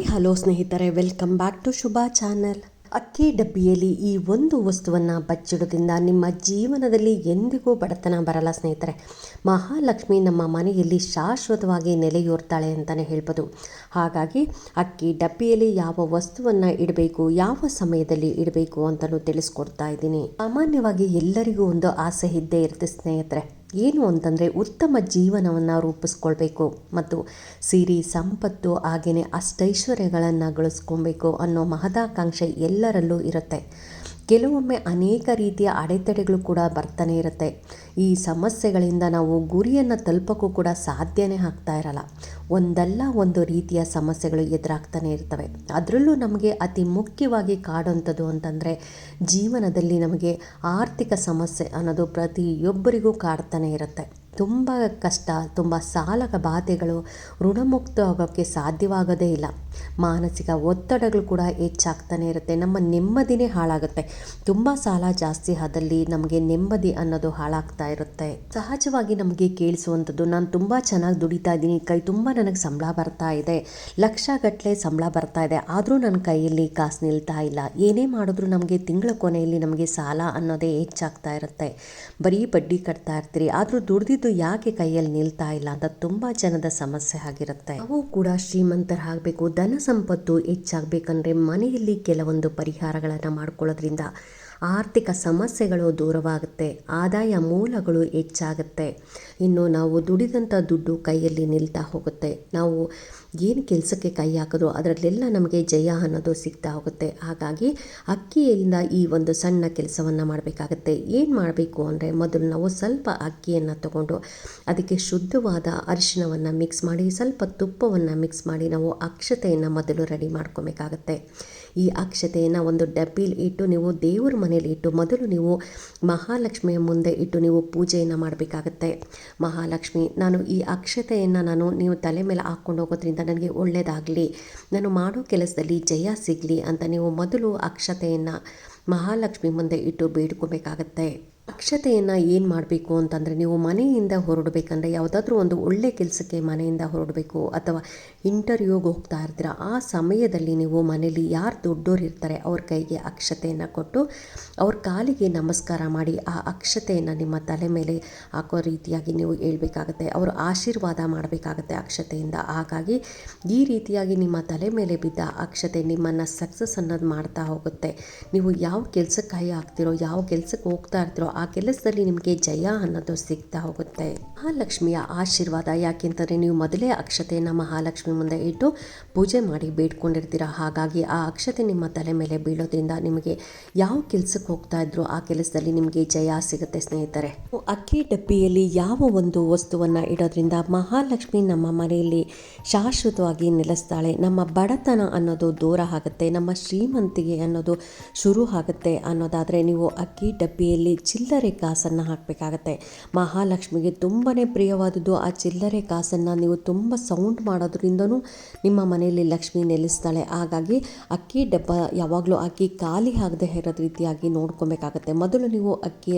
Hi, hello ಸ್ನೇಹಿತರೆ, welcome back to Shubha channel. ಅಕ್ಕಿ ಡಬ್ಬಿಯಲ್ಲಿ ಈ ಒಂದು ವಸ್ತುವನ್ನು ಬಚ್ಚಿಡೋದ್ರಿಂದ ನಿಮ್ಮ ಜೀವನದಲ್ಲಿ ಎಂದಿಗೂ ಬಡತನ ಬರಲ್ಲ ಸ್ನೇಹಿತರೆ. ಮಹಾಲಕ್ಷ್ಮಿ ನಮ್ಮ ಮನೆಯಲ್ಲಿ ಶಾಶ್ವತವಾಗಿ ನೆಲೆಯೂರ್ತಾಳೆ ಅಂತಲೇ ಹೇಳ್ಬೋದು. ಹಾಗಾಗಿ ಅಕ್ಕಿ ಡಬ್ಬಿಯಲ್ಲಿ ಯಾವ ವಸ್ತುವನ್ನು ಇಡಬೇಕು, ಯಾವ ಸಮಯದಲ್ಲಿ ಇಡಬೇಕು ಅಂತಲೂ ತಿಳಿಸ್ಕೊಡ್ತಾ ಇದ್ದೀನಿ. ಸಾಮಾನ್ಯವಾಗಿ ಎಲ್ಲರಿಗೂ ಒಂದು ಆಸೆ ಇದ್ದೇ ಇರುತ್ತೆ ಸ್ನೇಹಿತರೆ. ಏನು ಅಂತಂದರೆ ಉತ್ತಮ ಜೀವನವನ್ನು ರೂಪಿಸ್ಕೊಳ್ಬೇಕು ಮತ್ತು ಸಿರಿ, ಸಂಪತ್ತು ಹಾಗೆಯೇ ಅಷ್ಟೈಶ್ವರ್ಯಗಳನ್ನು ಗಳಿಸ್ಕೊಬೇಕು ಅನ್ನೋ ಮಹದಾಕಾಂಕ್ಷೆ ಎಲ್ಲರಲ್ಲೂ ಇರುತ್ತೆ. ಕೆಲವೊಮ್ಮೆ ಅನೇಕ ರೀತಿಯ ಅಡೆತಡೆಗಳು ಕೂಡ ಬರ್ತಾನೆ ಇರುತ್ತೆ. ಈ ಸಮಸ್ಯೆಗಳಿಂದ ನಾವು ಗುರಿಯನ್ನು ತಲುಪೋಕ್ಕೂ ಕೂಡ ಸಾಧ್ಯನೇ ಆಗ್ತಾ ಇರಲ್ಲ. ಒಂದಲ್ಲ ಒಂದು ರೀತಿಯ ಸಮಸ್ಯೆಗಳು ಎದುರಾಗ್ತಾನೆ ಇರ್ತವೆ. ಅದರಲ್ಲೂ ನಮಗೆ ಅತಿ ಮುಖ್ಯವಾಗಿ ಕಾಡುವಂಥದ್ದು ಅಂತಂದರೆ ಜೀವನದಲ್ಲಿ ನಮಗೆ ಆರ್ಥಿಕ ಸಮಸ್ಯೆ ಅನ್ನೋದು ಪ್ರತಿಯೊಬ್ಬರಿಗೂ ಕಾಡ್ತಾನೆ ಇರುತ್ತೆ. ತುಂಬ ಕಷ್ಟ, ತುಂಬ ಸಾಲಕ ಬಾಧೆಗಳು ಋಣಮುಕ್ತ ಆಗೋಕ್ಕೆ ಸಾಧ್ಯವಾಗೋದೇ ಇಲ್ಲ. ಮಾನಸಿಕ ಒತ್ತಡಗಳು ಕೂಡ ಹೆಚ್ಚಾಗ್ತಾನೆ ಇರುತ್ತೆ. ನಮ್ಮ ನೆಮ್ಮದಿನೇ ಹಾಳಾಗುತ್ತೆ. ತುಂಬ ಸಾಲ ಜಾಸ್ತಿ ಆದಲ್ಲಿ ನಮಗೆ ನೆಮ್ಮದಿ ಅನ್ನೋದು ಹಾಳಾಗ್ತಾ ಇರುತ್ತೆ. ಸಹಜವಾಗಿ ನಮಗೆ ಕೇಳಿಸುವಂಥದ್ದು, ನಾನು ತುಂಬ ಚೆನ್ನಾಗಿ ದುಡಿತಾ ಇದ್ದೀನಿ ಕೈ ತುಂಬ ನನಗೆ ಸಂಬಳ ಬರ್ತಾ ಇದೆ, ಲಕ್ಷಗಟ್ಟಲೆ ಸಂಬಳ ಬರ್ತಾ ಇದೆ, ಆದರೂ ನನ್ನ ಕೈಯಲ್ಲಿ ಕಾಸು ನಿಲ್ತಾ ಇಲ್ಲ. ಏನೇ ಮಾಡಿದ್ರು ನಮಗೆ ತಿಂಗಳ ಕೊನೆಯಲ್ಲಿ ನಮಗೆ ಸಾಲ ಅನ್ನೋದೇ ಹೆಚ್ಚಾಗ್ತಾ ಇರುತ್ತೆ. ಬರೀ ಬಡ್ಡಿ ಕಟ್ತಾ ಇರ್ತೀರಿ, ಆದರೂ ದುಡ್ದಿದ್ದು ಯಾಕೆ ಕೈಯಲ್ಲಿ ನಿಲ್ತಾ ಇಲ್ಲ ಅಂತ ತುಂಬಾ ಜನದ ಸಮಸ್ಯೆ ಆಗಿರುತ್ತೆ. ಅವು ಕೂಡ ಶ್ರೀಮಂತರಾಗಬೇಕು, ಧನ ಸಂಪತ್ತು ಹೆಚ್ಚಾಗಬೇಕಂದ್ರೆ ಮನೆಯಲ್ಲಿ ಕೆಲವೊಂದು ಪರಿಹಾರಗಳನ್ನು ಮಾಡ್ಕೊಳ್ಳೋದ್ರಿಂದ ಆರ್ಥಿಕ ಸಮಸ್ಯೆಗಳು ದೂರವಾಗುತ್ತೆ, ಆದಾಯ ಮೂಲಗಳು ಹೆಚ್ಚಾಗುತ್ತೆ. ಇನ್ನು ನಾವು ದುಡಿದಂಥ ದುಡ್ಡು ಕೈಯಲ್ಲಿ ನಿಲ್ತಾ ಹೋಗುತ್ತೆ. ನಾವು ಏನು ಕೆಲಸಕ್ಕೆ ಕೈ ಹಾಕೋದು ಅದರಲ್ಲೆಲ್ಲ ನಮಗೆ ಜಯ ಅನ್ನೋದು ಸಿಗ್ತಾ ಹೋಗುತ್ತೆ. ಹಾಗಾಗಿ ಅಕ್ಕಿಯಿಂದ ಈ ಒಂದು ಸಣ್ಣ ಕೆಲಸವನ್ನು ಮಾಡಬೇಕಾಗತ್ತೆ. ಏನು ಮಾಡಬೇಕು ಅಂದರೆ ಮೊದಲು ನಾವು ಸ್ವಲ್ಪ ಅಕ್ಕಿಯನ್ನು ತಗೊಂಡು ಅದಕ್ಕೆ ಶುದ್ಧವಾದ ಅರಿಶಿಣವನ್ನು ಮಿಕ್ಸ್ ಮಾಡಿ, ಸ್ವಲ್ಪ ತುಪ್ಪವನ್ನು ಮಿಕ್ಸ್ ಮಾಡಿ ನಾವು ಅಕ್ಷತೆಯನ್ನು ಮೊದಲು ರೆಡಿ ಮಾಡ್ಕೊಬೇಕಾಗತ್ತೆ. ಈ ಅಕ್ಷತೆಯನ್ನು ಒಂದು ಡಬ್ಬಿಲಿ ಇಟ್ಟು ನೀವು ದೇವರ ಮನೇಲಿ ಇಟ್ಟು ಮೊದಲು ನೀವು ಮಹಾಲಕ್ಷ್ಮಿಯ ಮುಂದೆ ಇಟ್ಟು ನೀವು ಪೂಜೆಯನ್ನು ಮಾಡಬೇಕಾಗತ್ತೆ. ಮಹಾಲಕ್ಷ್ಮಿ, ನಾನು ಈ ಅಕ್ಷತೆಯನ್ನು ನಾನು ನೀವು ತಲೆ ಮೇಲೆ ಹಾಕ್ಕೊಂಡು ಹೋಗೋದ್ರಿಂದ ನನಗೆ ಒಳ್ಳೆಯದಾಗಲಿ ನಾನು ಮಾಡೋ ಕೆಲಸದಲ್ಲಿ ಜಯ ಸಿಗಲಿ ಅಂತ ನೀವು ಮೊದಲು ಅಕ್ಷತೆಯನ್ನು ಮಹಾಲಕ್ಷ್ಮಿ ಮುಂದೆ ಇಟ್ಟು ಬೇಡ್ಕೋಬೇಕಾಗತ್ತೆ. ಅಕ್ಷತೆಯನ್ನು ಏನು ಮಾಡಬೇಕು ಅಂತಂದರೆ ನೀವು ಮನೆಯಿಂದ ಹೊರಡಬೇಕಂದ್ರೆ ಯಾವುದಾದ್ರೂ ಒಂದು ಒಳ್ಳೆ ಕೆಲಸಕ್ಕೆ ಮನೆಯಿಂದ ಹೊರಡಬೇಕು ಅಥವಾ ಇಂಟರ್ವ್ಯೂಗೆ ಹೋಗ್ತಾ ಇರ್ತೀರ, ಆ ಸಮಯದಲ್ಲಿ ನೀವು ಮನೇಲಿ ಯಾರು ದೊಡ್ಡೋರು ಇರ್ತಾರೆ ಅವ್ರ ಕೈಗೆ ಅಕ್ಷತೆಯನ್ನು ಕೊಟ್ಟು ಅವ್ರ ಕಾಲಿಗೆ ನಮಸ್ಕಾರ ಮಾಡಿ ಆ ಅಕ್ಷತೆಯನ್ನು ನಿಮ್ಮ ತಲೆ ಮೇಲೆ ಹಾಕೋ ರೀತಿಯಾಗಿ ನೀವು ಹೇಳ್ಬೇಕಾಗತ್ತೆ, ಅವರು ಆಶೀರ್ವಾದ ಮಾಡಬೇಕಾಗತ್ತೆ ಅಕ್ಷತೆಯಿಂದ. ಹಾಗಾಗಿ ಈ ರೀತಿಯಾಗಿ ನಿಮ್ಮ ತಲೆ ಮೇಲೆ ಬಿದ್ದ ಅಕ್ಷತೆ ನಿಮ್ಮನ್ನು ಸಕ್ಸಸ್ ಅನ್ನೋದು ಮಾಡ್ತಾ ಹೋಗುತ್ತೆ. ನೀವು ಯಾವ ಕೆಲಸಕ್ಕೆ ಕೈ ಹಾಕ್ತಿರೋ ಯಾವ ಕೆಲಸಕ್ಕೆ ಹೋಗ್ತಾ ಇರ್ತೀರೋ ಆ ಕೆಲಸದಲ್ಲಿ ನಿಮಗೆ ಜಯ ಅನ್ನೋದು ಸಿಗ್ತಾ ಹೋಗುತ್ತೆ. ಮಹಾಲಕ್ಷ್ಮಿಯ ಆಶೀರ್ವಾದ ಯಾಕೆಂತಂದರೆ ನೀವು ಮೊದಲೇ ಅಕ್ಷತೆಯನ್ನು ಮಹಾಲಕ್ಷ್ಮಿ ಮುಂದೆ ಇಟ್ಟು ಪೂಜೆ ಮಾಡಿ ಬೇಡ್ಕೊಂಡಿರ್ತೀರ. ಹಾಗಾಗಿ ಆ ಅಕ್ಷತೆ ನಿಮ್ಮ ತಲೆ ಮೇಲೆ ಬೀಳೋದ್ರಿಂದ ನಿಮಗೆ ಯಾವ ಕೆಲಸಕ್ಕೆ ಹೋಗ್ತಾ ಇದ್ರು ಆ ಕೆಲಸದಲ್ಲಿ ನಿಮಗೆ ಜಯ ಸಿಗುತ್ತೆ ಸ್ನೇಹಿತರೆ. ಅಕ್ಕಿ ಡಬ್ಬಿಯಲ್ಲಿ ಯಾವ ಒಂದು ವಸ್ತುವನ್ನು ಇಡೋದ್ರಿಂದ ಮಹಾಲಕ್ಷ್ಮಿ ನಮ್ಮ ಮನೆಯಲ್ಲಿ ಶಾಶ್ವತವಾಗಿ ನೆಲೆಸ್ತಾಳೆ. ನಮ್ಮ ಬಡತನ ಅನ್ನೋದು ದೂರ ಆಗುತ್ತೆ. ನಮ್ಮ ಶ್ರೀಮಂತಿಗೆ ಅನ್ನೋದು ಶುರು ಆಗುತ್ತೆ ಅನ್ನೋದಾದರೆ ನೀವು ಅಕ್ಕಿ ಡಬ್ಬಿಯಲ್ಲಿ ಚಿಲ್ಲರೆ ಕಾಸನ್ನು ಹಾಕಬೇಕಾಗತ್ತೆ. ಮಹಾಲಕ್ಷ್ಮಿಗೆ ತುಂಬಾ ಪ್ರಿಯವಾದದ್ದು ಆ ಚಿಲ್ಲರೆ ಕಾಸನ್ನು ನೀವು ತುಂಬ ಸೌಂಡ್ ಮಾಡೋದ್ರಿಂದನೂ ನಿಮ್ಮ ಮನೆಯಲ್ಲಿ ಲಕ್ಷ್ಮಿ ನೆಲೆಸ್ತಾಳೆ. ಹಾಗಾಗಿ ಅಕ್ಕಿ ಡಬ್ಬ ಯಾವಾಗಲೂ ಅಕ್ಕಿ ಖಾಲಿ ಆಗದೆ ಇರೋ ರೀತಿಯಾಗಿ ನೋಡ್ಕೊಬೇಕಾಗತ್ತೆ. ಮೊದಲು ನೀವು ಅಕ್ಕಿ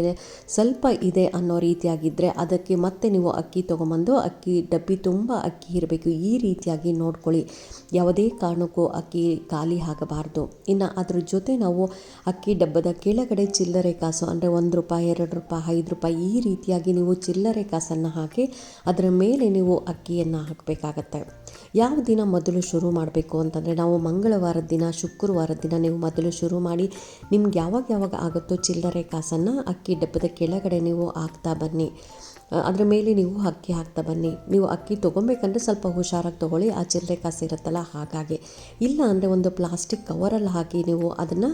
ಸ್ವಲ್ಪ ಇದೆ ಅನ್ನೋ ರೀತಿಯಾಗಿದ್ದರೆ ಅದಕ್ಕೆ ಮತ್ತೆ ನೀವು ಅಕ್ಕಿ ತೊಗೊಂಬಂದು ಅಕ್ಕಿ ಡಬ್ಬಿ ತುಂಬ ಅಕ್ಕಿ ಇರಬೇಕು. ಈ ರೀತಿಯಾಗಿ ನೋಡ್ಕೊಳ್ಳಿ. ಯಾವುದೇ ಕಾರಣಕ್ಕೂ ಅಕ್ಕಿ ಖಾಲಿ ಆಗಬಾರ್ದು. ಇನ್ನು ಅದ್ರ ಜೊತೆ ನಾವು ಅಕ್ಕಿ ಡಬ್ಬದ ಕೆಳಗಡೆ ಚಿಲ್ಲರೆ ಕಾಸು ಅಂದರೆ ಒಂದು ಎರಡು ರೂಪಾಯಿ, ಐದು ರೂಪಾಯಿ ಈ ರೀತಿಯಾಗಿ ನೀವು ಚಿಲ್ಲರೆ ಕಾಸನ್ನು ಹಾಕಿ ಅದರ ಮೇಲೆ ನೀವು ಅಕ್ಕಿಯನ್ನು ಹಾಕಬೇಕಾಗತ್ತೆ. ಯಾವ ದಿನ ಮೊದಲು ಶುರು ಮಾಡಬೇಕು ಅಂತಂದರೆ ನಾವು ಮಂಗಳವಾರದ ದಿನ ಶುಕ್ರವಾರದ ದಿನ ನೀವು ಮೊದಲು ಶುರು ಮಾಡಿ ನಿಮ್ಗೆ ಯಾವಾಗ ಯಾವಾಗ ಆಗುತ್ತೋ ಚಿಲ್ಲರೆ ಕಾಸನ್ನು ಅಕ್ಕಿ ಡಬ್ಬದ ಕೆಳಗಡೆ ನೀವು ಹಾಕ್ತಾ ಬನ್ನಿ. ಅದರ ಮೇಲೆ ನೀವು ಅಕ್ಕಿ ಹಾಕ್ತಾ ಬನ್ನಿ. ನೀವು ಅಕ್ಕಿ ತೊಗೊಬೇಕಂದ್ರೆ ಸ್ವಲ್ಪ ಹುಷಾರಾಗಿ ತೊಗೊಳ್ಳಿ. ಆ ಚಿಲ್ಲರೆ ಕಾಸು ಇರುತ್ತಲ್ಲ ಹಾಗಾಗಿ. ಇಲ್ಲ ಅಂದರೆ ಒಂದು ಪ್ಲಾಸ್ಟಿಕ್ ಕವರಲ್ಲಿ ಹಾಕಿ ನೀವು ಅದನ್ನು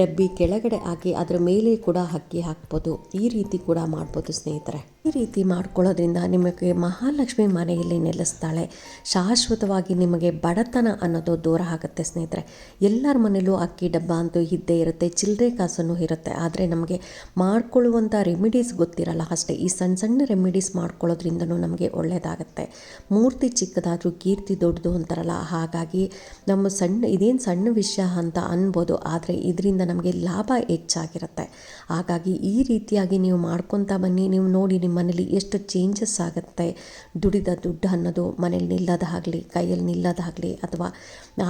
ಡಬ್ಬಿ ಕೆಳಗಡೆ ಹಾಕಿ, ಅದರ ಮೇಲೆ ಕೂಡ ಅಕ್ಕಿ ಹಾಕ್ಬೋದು. ಈ ರೀತಿ ಕೂಡ ಮಾಡ್ಬೋದು ಸ್ನೇಹಿತರೆ. ಈ ರೀತಿ ಮಾಡ್ಕೊಳ್ಳೋದ್ರಿಂದ ನಿಮಗೆ ಮಹಾಲಕ್ಷ್ಮಿ ಮನೆಯಲ್ಲಿ ನೆಲೆಸ್ತಾಳೆ. ಶಾಶ್ವತವಾಗಿ ನಿಮಗೆ ಬಡತನ ಅನ್ನೋದು ದೂರ ಆಗುತ್ತೆ ಸ್ನೇಹಿತರೆ. ಎಲ್ಲರ ಮನೇಲೂ ಅಕ್ಕಿ ಡಬ್ಬ ಅಂತೂ ಇದ್ದೇ ಇರುತ್ತೆ. ಚಿಲ್ಲರೆ ಕಾಸನ್ನು ಇರುತ್ತೆ. ಆದರೆ ನಮಗೆ ಮಾಡ್ಕೊಳ್ಳುವಂಥ ರೆಮಿಡೀಸ್ ಗೊತ್ತಿರಲ್ಲ ಅಷ್ಟೇ. ಈ ಸಣ್ಣ ಸಣ್ಣ ರೆಮಿಡೀಸ್ ಮಾಡ್ಕೊಳ್ಳೋದ್ರಿಂದನೂ ನಮಗೆ ಒಳ್ಳೆಯದಾಗುತ್ತೆ ಮೂರ್ತಿ ಚಿಕ್ಕದಾದರೂ, ಕೀರ್ತಿ ದೊಡ್ಡದು ಅಂತಾರಲ್ಲ. ಹಾಗಾಗಿ ನಮ್ಮ ಸಣ್ಣ, ಇದೇನು ಸಣ್ಣ ವಿಷಯ ಅಂತ ಅನ್ಬೋದು. ಆದರೆ ಇದರಿಂದ ಅದರಿಂದ ನಮಗೆ ಲಾಭ ಹೆಚ್ಚಾಗಿರುತ್ತೆ. ಹಾಗಾಗಿ ಈ ರೀತಿಯಾಗಿ ನೀವು ಮಾಡ್ಕೊತಾ ಬನ್ನಿ. ನೀವು ನೋಡಿ ನಿಮ್ಮ ಮನೇಲಿ ಎಷ್ಟು ಚೇಂಜಸ್ ಆಗುತ್ತೆ. ದುಡಿದ ದುಡ್ಡು ಅನ್ನೋದು ಮನೇಲಿ ನಿಲ್ಲೋದಾಗಲಿ ಕೈಯಲ್ಲಿ ನಿಲ್ಲೋದಾಗಲಿ ಅಥವಾ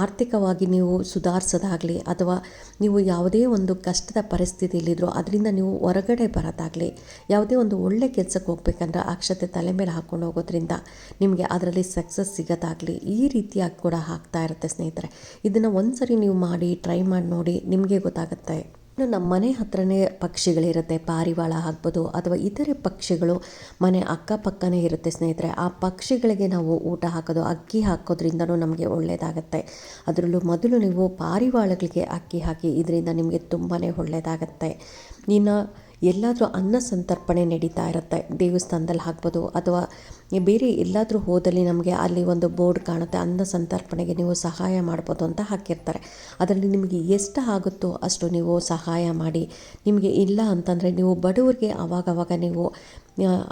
ಆರ್ಥಿಕವಾಗಿ ನೀವು ಸುಧಾರಿಸೋದಾಗಲಿ ಅಥವಾ ನೀವು ಯಾವುದೇ ಒಂದು ಕಷ್ಟದ ಪರಿಸ್ಥಿತಿಯಲ್ಲಿದ್ದರೂ ಅದರಿಂದ ನೀವು ಹೊರಗಡೆ ಬರೋದಾಗಲಿ, ಯಾವುದೇ ಒಂದು ಒಳ್ಳೆ ಕೆಲಸಕ್ಕೆ ಹೋಗ್ಬೇಕಂದ್ರೆ ಅಕ್ಷತೆ ತಲೆ ಮೇಲೆ ಹಾಕ್ಕೊಂಡು ಹೋಗೋದ್ರಿಂದ ನಿಮಗೆ ಅದರಲ್ಲಿ ಸಕ್ಸಸ್ ಸಿಗೋದಾಗಲಿ ಈ ರೀತಿಯಾಗಿ ಕೂಡ ಆಗ್ತಾ ಇರುತ್ತೆ ಸ್ನೇಹಿತರೆ. ಇದನ್ನು ಒಂದ್ಸರಿ ನೀವು ಮಾಡಿ ಟ್ರೈ ಮಾಡಿ ನೋಡಿ ನಿಮಗೆ ಗೊತ್ತಾಗುತ್ತೆ. ಇನ್ನು ನಮ್ಮ ಮನೆ ಹತ್ರನೇ ಪಕ್ಷಿಗಳಿರುತ್ತೆ, ಪಾರಿವಾಳ ಆಗ್ಬೋದು ಅಥವಾ ಇತರೆ ಪಕ್ಷಿಗಳು ಮನೆ ಅಕ್ಕಪಕ್ಕನೇ ಇರುತ್ತೆ ಸ್ನೇಹಿತರೆ. ಆ ಪಕ್ಷಿಗಳಿಗೆ ನಾವು ಊಟ ಹಾಕೋದು, ಅಕ್ಕಿ ಹಾಕೋದ್ರಿಂದನೂ ನಮಗೆ ಒಳ್ಳೆಯದಾಗತ್ತೆ ಅದರಲ್ಲೂ ಮೊದಲು ನೀವು ಪಾರಿವಾಳಗಳಿಗೆ ಅಕ್ಕಿ ಹಾಕಿ, ಇದರಿಂದ ನಿಮಗೆ ತುಂಬಾ ಒಳ್ಳೆಯದಾಗತ್ತೆ ಇನ್ನು ಎಲ್ಲಾದರೂ ಅನ್ನ ಸಂತರ್ಪಣೆ ನಡೀತಾ ಇರುತ್ತೆ. ದೇವಸ್ಥಾನದಲ್ಲಿ ಹಾಕ್ಬೋದು ಅಥವಾ ಬೇರೆ ಎಲ್ಲಾದರೂ ಹೋದಲ್ಲಿ ನಮಗೆ ಅಲ್ಲಿ ಒಂದು ಬೋರ್ಡ್ ಕಾಣುತ್ತೆ ಅನ್ನ ಸಂತರ್ಪಣೆಗೆ ನೀವು ಸಹಾಯ ಮಾಡ್ಬೋದು ಅಂತ ಹಾಕಿರ್ತಾರೆ. ಅದರಲ್ಲಿ ನಿಮಗೆ ಎಷ್ಟು ಆಗುತ್ತೋ ಅಷ್ಟು ನೀವು ಸಹಾಯ ಮಾಡಿ. ನಿಮಗೆ ಇಲ್ಲ ಅಂತಂದರೆ ನೀವು ಬಡವರಿಗೆ ಅವಾಗವಾಗ ನೀವು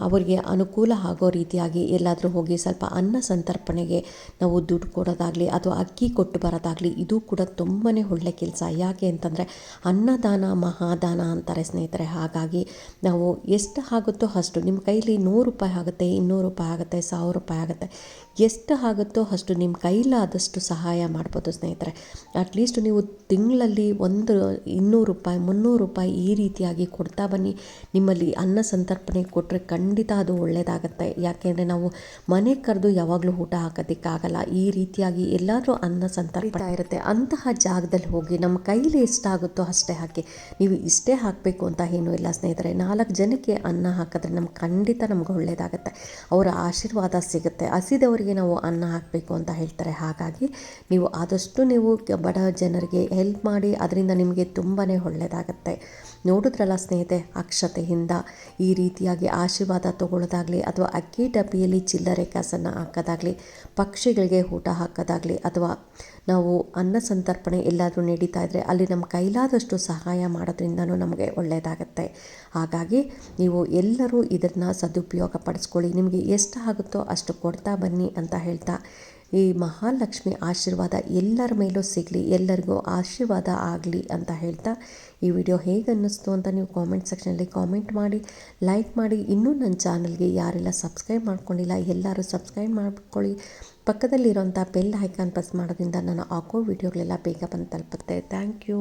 ಅವರಿಗೆ ಅನುಕೂಲ ಆಗೋ ರೀತಿಯಾಗಿ ಎಲ್ಲಾದರೂ ಹೋಗಿ ಸ್ವಲ್ಪ ಅನ್ನ ಸಂತರ್ಪಣೆಗೆ ನಾವು ದುಡ್ಡು ಕೊಡೋದಾಗಲಿ ಅಥವಾ ಅಕ್ಕಿ ಕೊಟ್ಟು ಬರೋದಾಗಲಿ ಇದು ಕೂಡ ತುಂಬಾ ಒಳ್ಳೆ ಕೆಲಸ. ಯಾಕೆ ಅಂತಂದರೆ ಅನ್ನದಾನ ಮಹಾದಾನ ಅಂತಾರೆ ಸ್ನೇಹಿತರೆ. ಹಾಗಾಗಿ ನಾವು ಎಷ್ಟು ಆಗುತ್ತೋ ಅಷ್ಟು ನಿಮ್ಮ ಕೈಲಿ ನೂರು ರೂಪಾಯಿ ಆಗುತ್ತೆ, ಇನ್ನೂರು ರೂಪಾಯಿ ಆಗುತ್ತೆ, ಸಾವಿರ ರೂಪಾಯಿ ಆಗುತ್ತೆ. ಎಷ್ಟು ಆಗುತ್ತೋ ಅಷ್ಟು ನಿಮ್ಮ ಕೈಲಾದಷ್ಟು ಸಹಾಯ ಮಾಡ್ಬೋದು ಸ್ನೇಹಿತರೆ. ಅಟ್ಲೀಸ್ಟ್ ನೀವು ತಿಂಗಳಲ್ಲಿ ಒಂದು ಇನ್ನೂರು ರೂಪಾಯಿ, ಮುನ್ನೂರು ರೂಪಾಯಿ ಈ ರೀತಿಯಾಗಿ ಕೊಡ್ತಾ ಬನ್ನಿ. ನಿಮ್ಮಲ್ಲಿ ಅನ್ನ ಸಂತರ್ಪಣೆ ಕೊಟ್ಟರೆ ಖಂಡಿತ ಅದು ಒಳ್ಳೆಯದಾಗತ್ತೆ ಯಾಕೆಂದರೆ ನಾವು ಮನೆ ಕರೆದು ಯಾವಾಗಲೂ ಊಟ ಹಾಕೋದಕ್ಕಾಗಲ್ಲ. ಈ ರೀತಿಯಾಗಿ ಎಲ್ಲಾದರೂ ಅನ್ನ ಸಂತರ್ಪಣೆ ಇರುತ್ತೆ. ಅಂತಹ ಜಾಗದಲ್ಲಿ ಹೋಗಿ ನಮ್ಮ ಕೈಲಿ ಎಷ್ಟಾಗುತ್ತೋ ಅಷ್ಟೇ ಹಾಕಿ, ನೀವು ಇಷ್ಟೇ ಹಾಕಬೇಕು ಅಂತ ಏನೂ ಇಲ್ಲ ಸ್ನೇಹಿತರೆ. ನಾಲ್ಕು ಜನಕ್ಕೆ ಅನ್ನ ಹಾಕಿದ್ರೆ ನಮ್ಗೆ ಖಂಡಿತ ನಮ್ಗೆ ಒಳ್ಳೆಯದಾಗತ್ತೆ ಅವರ ಆಶೀರ್ವಾದ ಸಿಗುತ್ತೆ. ಹಸಿದವರಿಗೆ ನಾವು ಅನ್ನ ಹಾಕಬೇಕು ಅಂತ ಹೇಳ್ತಾರೆ. ಹಾಗಾಗಿ ನೀವು ಆದಷ್ಟು ನೀವು ಬಡ ಜನರಿಗೆ ಹೆಲ್ಪ್ ಮಾಡಿ, ಅದರಿಂದ ನಿಮಗೆ ತುಂಬಾ ಒಳ್ಳೆಯದಾಗತ್ತೆ ನೋಡಿದ್ರಲ್ಲ ಸ್ನೇಹಿತೆ, ಅಕ್ಷತೆಯಿಂದ. ಈ ರೀತಿಯಾಗಿ ಆಶೀರ್ವಾದ ತಗೊಳ್ಳೋದಾಗಲಿ ಅಥವಾ ಅಕ್ಕಿ ಡಬ್ಬಿಯಲ್ಲಿ ಚಿಲ್ಲರೆ ಕಾಸನ್ನು ಹಾಕೋದಾಗಲಿ, ಪಕ್ಷಿಗಳಿಗೆ ಊಟ ಹಾಕೋದಾಗಲಿ ಅಥವಾ ನಾವು ಅನ್ನ ಸಂತರ್ಪಣೆ ಎಲ್ಲಾದರೂ ನಡೀತಾ ಇದ್ದರೆ ಅಲ್ಲಿ ನಮ್ಮ ಕೈಲಾದಷ್ಟು ಸಹಾಯ ಮಾಡೋದ್ರಿಂದನೂ ನಮಗೆ ಒಳ್ಳೆಯದಾಗತ್ತೆ. ಹಾಗಾಗಿ ನೀವು ಎಲ್ಲರೂ ಇದನ್ನು ಸದುಪಯೋಗ ಪಡಿಸ್ಕೊಳ್ಳಿ ನಿಮಗೆ ಎಷ್ಟು ಆಗುತ್ತೋ ಅಷ್ಟು ಕೊಡ್ತಾ ಬನ್ನಿ ಅಂತ ಹೇಳ್ತಾ, ಈ ಮಹಾಲಕ್ಷ್ಮಿ ಆಶೀರ್ವಾದ ಎಲ್ಲರ ಮೇಲೂ ಸಿಗಲಿ, ಎಲ್ಲರಿಗೂ ಆಶೀರ್ವಾದ ಆಗಲಿ ಅಂತ ಹೇಳ್ತಾ ಈ ವಿಡಿಯೋ ಹೇಗೆ ಅನ್ನಿಸ್ತು ಅಂತ ನೀವು ಕಾಮೆಂಟ್ ಸೆಕ್ಷನಲ್ಲಿ ಕಾಮೆಂಟ್ ಮಾಡಿ ಲೈಕ್ ಮಾಡಿ. ಇನ್ನೂ ನನ್ನ ಚಾನಲ್ಗೆ ಯಾರೆಲ್ಲ ಸಬ್ಸ್ಕ್ರೈಬ್ ಮಾಡ್ಕೊಂಡಿಲ್ಲ, ಎಲ್ಲರೂ ಸಬ್ಸ್ಕ್ರೈಬ್ ಮಾಡ್ಕೊಳ್ಳಿ. ಪಕ್ಕದಲ್ಲಿರುವಂಥ ಬೆಲ್ ಐಕಾನ್ ಪ್ರೆಸ್ ಮಾಡೋದ್ರಿಂದ ನಾನು ಹಾಕೋ ವಿಡಿಯೋಗಳೆಲ್ಲ ಬೇಗ ಬಂದು ತಲುಪುತ್ತೆ. Thank you